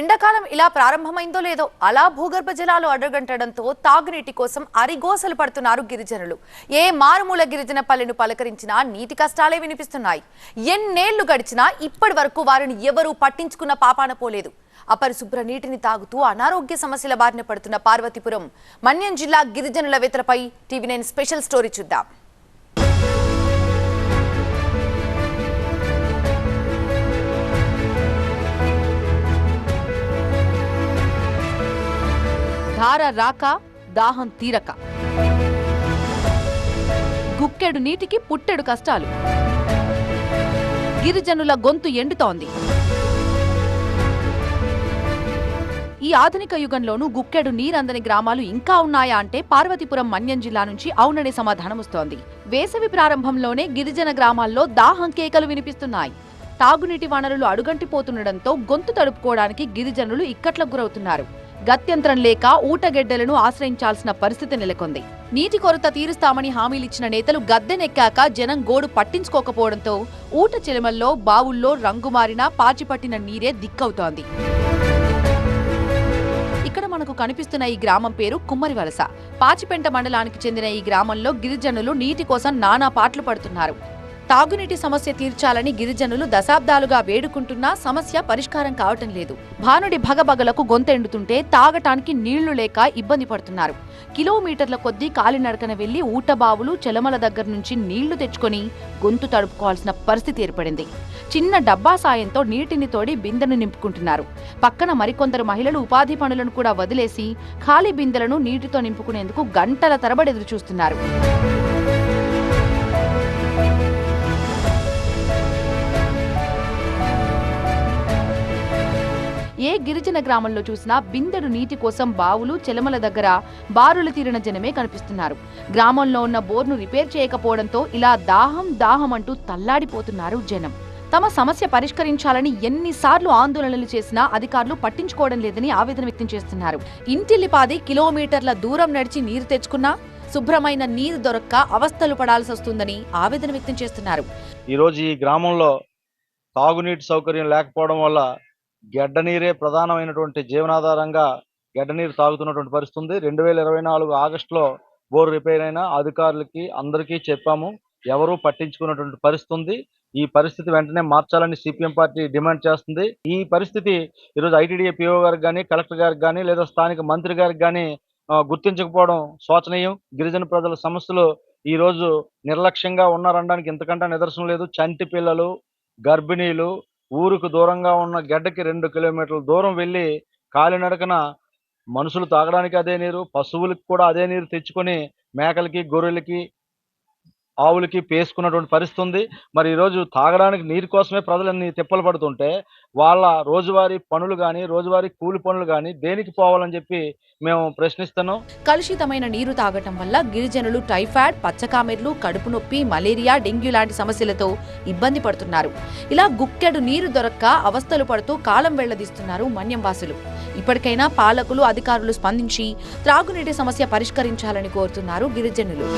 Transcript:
ఎండాకాలం ఇలా ప్రారంభమైందో లేదో అలా భూగర్భ జలాలు అడుగంటడంతో తాగునీటి కోసం అరిగోసలు పడుతున్నారు గిరిజనులు. ఏ మారుమూల గిరిజన పల్లెను పలకరించినా నీటి కష్టాలే వినిపిస్తున్నాయి. ఎన్నేళ్ళు గడిచినా ఇప్పటి వరకు వారిని ఎవరూ పట్టించుకున్న పాపాన పోలేదు. అపరిశుభ్ర నీటిని తాగుతూ అనారోగ్య సమస్యల బారిన పడుతున్న పార్వతీపురం మన్యం జిల్లా గిరిజనుల వేతలపై టీవీ నైన్ స్పెషల్ స్టోరీ చూద్దాం. ధార రాక దాహం తీరక. గుక్కెడు నీటికి పుట్టెడు కష్టాలు. గిరిజనుల గొంతు ఎండుతోంది. ఈ ఆధునిక యుగంలోనూ గుక్కెడు నీరందని గ్రామాలు ఇంకా ఉన్నాయా అంటే పార్వతీపురం మన్యం జిల్లా నుంచి అవుననే సమాధానం వస్తోంది. వేసవి ప్రారంభంలోనే గిరిజన గ్రామాల్లో దాహం కేకలు వినిపిస్తున్నాయి. తాగునీటి వనరులు అడుగంటిపోతుండటంతో గొంతు తడుపుకోవడానికి గిరిజనులు ఇక్కట్లకు గురవుతున్నారు. గత్యంతరం లేక ఊటగెడ్డలను ఆశ్రయించాల్సిన పరిస్థితి నెలకొంది. నీటి కొరత తీరుస్తామని హామీలిచ్చిన నేతలు గద్దెనెక్కాక జనం గోడు పట్టించుకోకపోవడంతో ఊట చెలమల్లో బావుల్లో రంగుమారిన పాచిపట్టిన నీరే దిక్కవుతోంది. ఇక్కడ మనకు కనిపిస్తున్న ఈ గ్రామం పేరు కుమ్మరివలస. పాచిపెంట మండలానికి చెందిన ఈ గ్రామంలో గిరిజనులు నీటి కోసం నానా పాటలు పడుతున్నారు. తాగునీటి సమస్య తీర్చాలని గిరిజనులు దశాబ్దాలుగా వేడుకుంటున్నా సమస్య పరిష్కారం కావటం లేదు. భానుడి భగభగలకు గొంతెండుతుంటే తాగటానికి నీళ్ళు లేక ఇబ్బంది పడుతున్నారు. కిలోమీటర్ల కొద్దీ కాలినడకన వెళ్ళి ఊటబావులు చెలమల దగ్గర నుంచి నీళ్ళు తెచ్చుకొని గొంతు తడుపుకోవాల్సిన పరిస్థితి ఏర్పడింది. చిన్న డబ్బా సాయంతో నీటిని తోడి బిందెను నింపుకుంటున్నారు. పక్కన మరికొందరు మహిళలు ఉపాధి పనులను కూడా వదిలేసి ఖాళీ బిందెలను నీటితో నింపుకునేందుకు గంటల తరబడి ఎదురుచూస్తున్నారు. గిరిజన గ్రామంలో చూసినా బిందెడు నీటి కోసం బావులు చెలమల దగ్గర బారులు తీరిన జనమే కనిపిస్తున్నారు. గ్రామంలో ఉన్న బోర్ను రిపేర్ చేయకపోవడంతో ఇలా దాహం దాహం అంటూ తల్లాడిపోతున్నారు జనం. తమ సమస్య పరిష్కరించాలని ఎన్నిసార్లు ఆందోళనలు చేసినా అధికారులు పట్టించుకోవడం లేదని ఆవేదన వ్యక్తం చేస్తున్నారు. ఇంటిల్లిపాది కిలోమీటర్ల దూరం నడిచి నీరు తెచ్చుకున్నా శుభ్రమైన నీరు దొరక్క అవస్థలు పడాల్సి వస్తుందని ఆవేదన వ్యక్తం చేస్తున్నారు. ఈరోజు ఈ గ్రామంలో తాగునీటి సౌకర్యం లేకపోవడం వల్ల గెడ్డనీరే ప్రధానమైనటువంటి జీవనాధారంగా గెడ్డనీరు తాగుతున్నటువంటి పరిస్థితి ఉంది రెండు వేల ఇరవై నాలుగు ఆగస్టులో బోర్ రిపేర్ అయిన అధికారులకి అందరికీ చెప్పాము. ఎవరూ పట్టించుకున్నటువంటి పరిస్థితి ఉంది ఈ పరిస్థితి వెంటనే మార్చాలని సిపిఎం పార్టీ డిమాండ్ చేస్తుంది. ఈ పరిస్థితి ఈరోజు ఐటీడీఏ పిఓ గారికి కానీ కలెక్టర్ గారికి కానీ లేదా స్థానిక మంత్రి గారికి కానీ గుర్తించకపోవడం శోచనీయం. గిరిజన ప్రజల సమస్యలు ఈ రోజు నిర్లక్ష్యంగా ఉన్నారనడానికి ఎంతకంటే నిదర్శనం లేదు. చంటి పిల్లలు గర్భిణీలు ఊరుకు దూరంగా ఉన్న గడ్డకి రెండు కిలోమీటర్ల దూరం వెళ్ళి కాలినడకన మనుషులు తాగడానికి అదే నీరు పశువులకు కూడా అదే నీరు తెచ్చుకొని మేకలకి గొర్రెలకి ఆవులకి పేసుకున్నటువంటి పరిస్థితి ఉంది. మరి ఈరోజు తాగడానికి నీరు కోసమే ప్రజలన్నీ తిప్పలు పడుతుంటే వాళ్ళ రోజువారీ పనులు కానీ రోజువారీ కూలి పనులు కానీ దేనికి పోవాలని చెప్పి మేము ప్రశ్నిస్తున్నాం. కలుషితమైన నీరు తాగటం వల్ల గిరిజనులు టైఫాయిడ్ పచ్చకామెర్లు కడుపు నొప్పి మలేరియా డెంగ్యూ లాంటి సమస్యలతో ఇబ్బంది పడుతున్నారు. ఇలా గుక్కెడు నీరు దొరక్క అవస్థలు పడుతూ కాలం వెళ్ళదీస్తున్నారు మన్యం వాసులు ఇప్పటికైనా పాలకులు అధికారులు స్పందించి త్రాగునీటి సమస్య పరిష్కరించాలని కోరుతున్నారు గిరిజనులు.